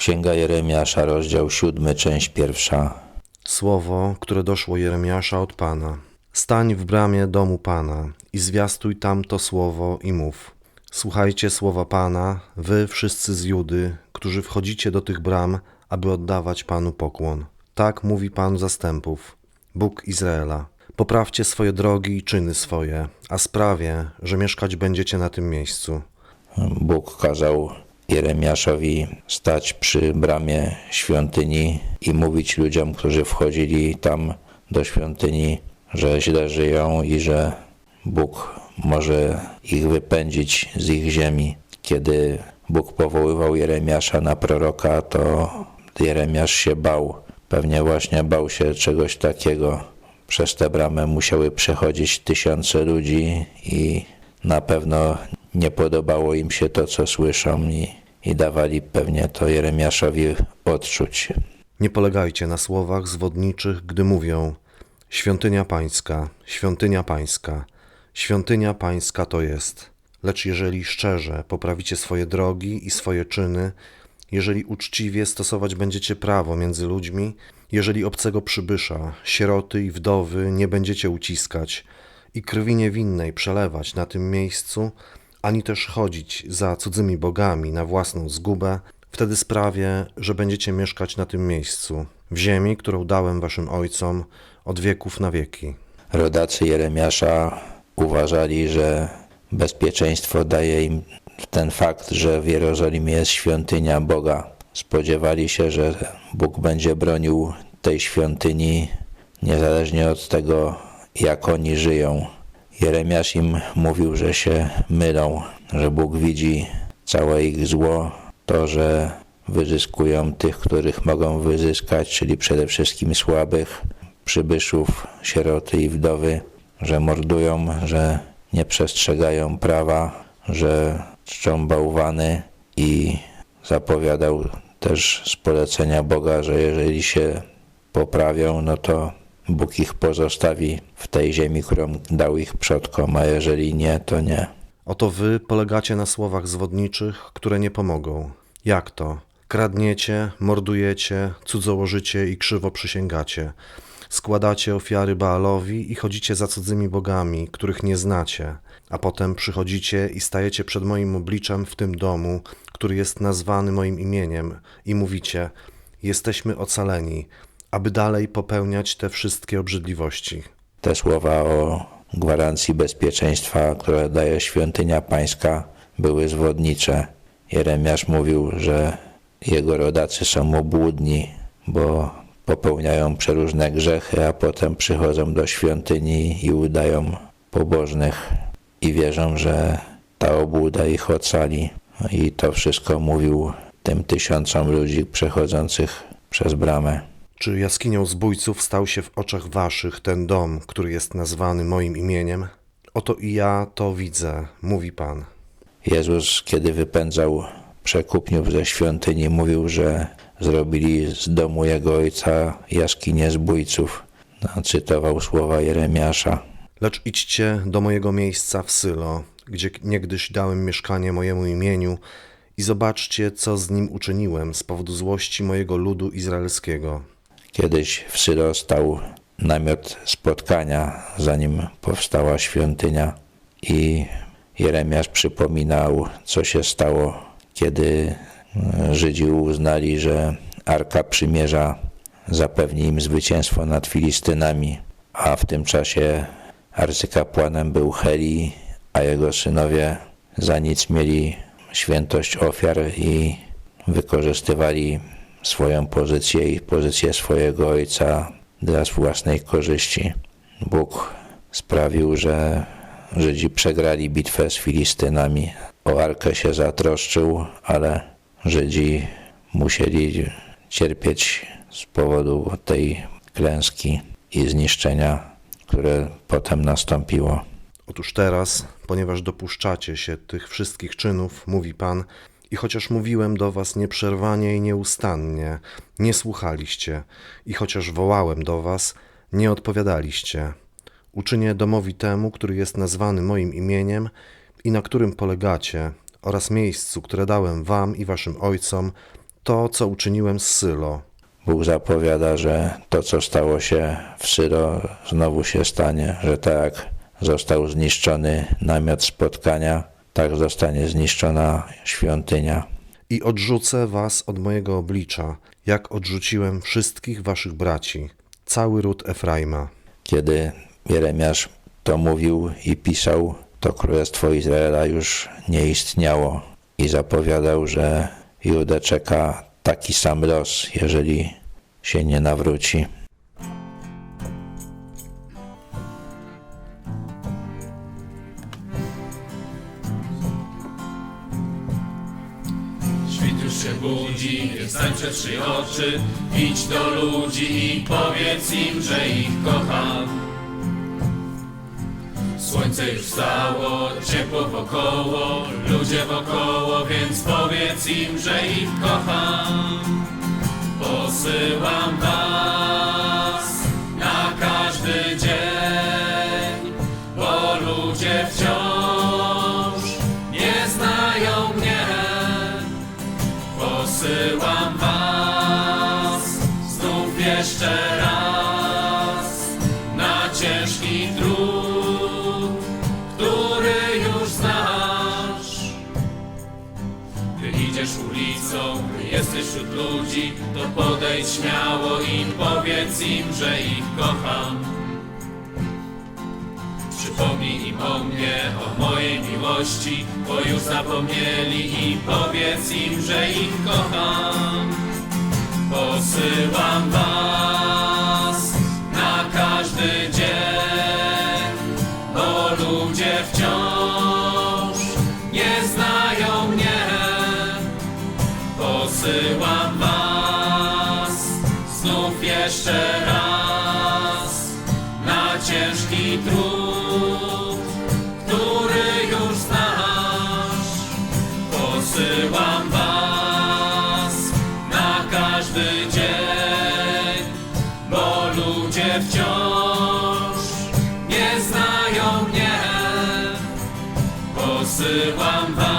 Księga Jeremiasza, rozdział siódmy, część pierwsza. Słowo, które doszło Jeremiasza od Pana. Stań w bramie domu Pana i zwiastuj tam to słowo i mów. Słuchajcie słowa Pana, wy wszyscy z Judy, którzy wchodzicie do tych bram, aby oddawać Panu pokłon. Tak mówi Pan zastępów, Bóg Izraela. Poprawcie swoje drogi i czyny swoje, a sprawię, że mieszkać będziecie na tym miejscu. Bóg kazał Jeremiaszowi stać przy bramie świątyni i mówić ludziom, którzy wchodzili tam do świątyni, że źle żyją i że Bóg może ich wypędzić z ich ziemi. Kiedy Bóg powoływał Jeremiasza na proroka, to Jeremiasz się bał. Pewnie właśnie bał się czegoś takiego. Przez tę bramę musiały przechodzić tysiące ludzi i na pewno nie podobało im się to, co słyszą i, i dawali pewnie to Jeremiaszowi odczuć. Nie polegajcie na słowach zwodniczych, gdy mówią: Świątynia Pańska, świątynia Pańska, świątynia Pańska to jest. Lecz jeżeli szczerze poprawicie swoje drogi i swoje czyny, jeżeli uczciwie stosować będziecie prawo między ludźmi, jeżeli obcego przybysza, sieroty i wdowy nie będziecie uciskać i krwi niewinnej przelewać na tym miejscu, ani też chodzić za cudzymi bogami na własną zgubę, wtedy sprawię, że będziecie mieszkać na tym miejscu, w ziemi, którą dałem waszym ojcom od wieków na wieki. Rodacy Jeremiasza uważali, że bezpieczeństwo daje im ten fakt, że w Jerozolimie jest świątynia Boga. Spodziewali się, że Bóg będzie bronił tej świątyni niezależnie od tego, jak oni żyją. Jeremiasz im mówił, że się mylą, że Bóg widzi całe ich zło, to, że wyzyskują tych, których mogą wyzyskać, czyli przede wszystkim słabych, przybyszów, sieroty i wdowy, że mordują, że nie przestrzegają prawa, że czczą bałwany i zapowiadał też z polecenia Boga, że jeżeli się poprawią, no to Bóg ich pozostawi w tej ziemi, którą dał ich przodkom, a jeżeli nie, to nie. Oto wy polegacie na słowach zwodniczych, które nie pomogą. Jak to? Kradniecie, mordujecie, cudzołożycie i krzywo przysięgacie. Składacie ofiary Baalowi i chodzicie za cudzymi bogami, których nie znacie, a potem przychodzicie i stajecie przed moim obliczem w tym domu, który jest nazwany moim imieniem, i mówicie: Jesteśmy ocaleni, aby dalej popełniać te wszystkie obrzydliwości. Te słowa o gwarancji bezpieczeństwa, które daje świątynia pańska, były zwodnicze. Jeremiasz mówił, że jego rodacy są obłudni, bo popełniają przeróżne grzechy, a potem przychodzą do świątyni i udają pobożnych i wierzą, że ta obłuda ich ocali. I to wszystko mówił tym tysiącom ludzi przechodzących przez bramę. Czy jaskinią zbójców stał się w oczach waszych ten dom, który jest nazwany moim imieniem? Oto i ja to widzę, mówi Pan. Jezus, kiedy wypędzał przekupniów ze świątyni, mówił, że zrobili z domu jego ojca jaskinię zbójców. No, cytował słowa Jeremiasza. Lecz idźcie do mojego miejsca w Sylo, gdzie niegdyś dałem mieszkanie mojemu imieniu, i zobaczcie, co z nim uczyniłem z powodu złości mojego ludu izraelskiego. Kiedyś w Sylo stał namiot spotkania, zanim powstała świątynia i Jeremiasz przypominał, co się stało, kiedy e, Żydzi uznali, że Arka Przymierza zapewni im zwycięstwo nad Filistynami, a w tym czasie arcykapłanem był Heli, a jego synowie za nic mieli świętość ofiar i wykorzystywali swoją pozycję i pozycję swojego ojca dla własnej korzyści. Bóg sprawił, że Żydzi przegrali bitwę z Filistynami. O Arkę się zatroszczył, ale Żydzi musieli cierpieć z powodu tej klęski i zniszczenia, które potem nastąpiło. Otóż teraz, ponieważ dopuszczacie się tych wszystkich czynów, mówi Pan, i chociaż mówiłem do was nieprzerwanie i nieustannie, nie słuchaliście, i chociaż wołałem do was, nie odpowiadaliście. Uczynię domowi temu, który jest nazwany moim imieniem i na którym polegacie, oraz miejscu, które dałem wam i waszym ojcom, to, co uczyniłem z Sylo. Bóg zapowiada, że to, co stało się w Syro, znowu się stanie, że tak został zniszczony namiot spotkania, tak zostanie zniszczona świątynia. I odrzucę was od mojego oblicza, jak odrzuciłem wszystkich waszych braci, cały ród Efraima. Kiedy Jeremiasz to mówił i pisał, to Królestwo Izraela już nie istniało i zapowiadał, że Judę czeka taki sam los, jeżeli się nie nawróci. Stań przed trzy oczy Idź do ludzi i powiedz im, że ich kocham. Słońce już wstało, ciepło wokoło Ludzie wokoło, więc powiedz im, że ich kocham. Posyłam jeszcze raz na ciężki trud, który już znasz. Gdy idziesz ulicą, gdy jesteś wśród ludzi, to podejdź śmiało i powiedz im, że ich kocham. Przypomnij im o mnie, o mojej miłości, bo już zapomnieli i powiedz im, że ich kocham. Posyłam was na każdy dzień, bo ludzie wciąż nie znają mnie. Posyłam was znów jeszcze raz na ciężki trud, ludzie wciąż nie znają mnie. Posyłam was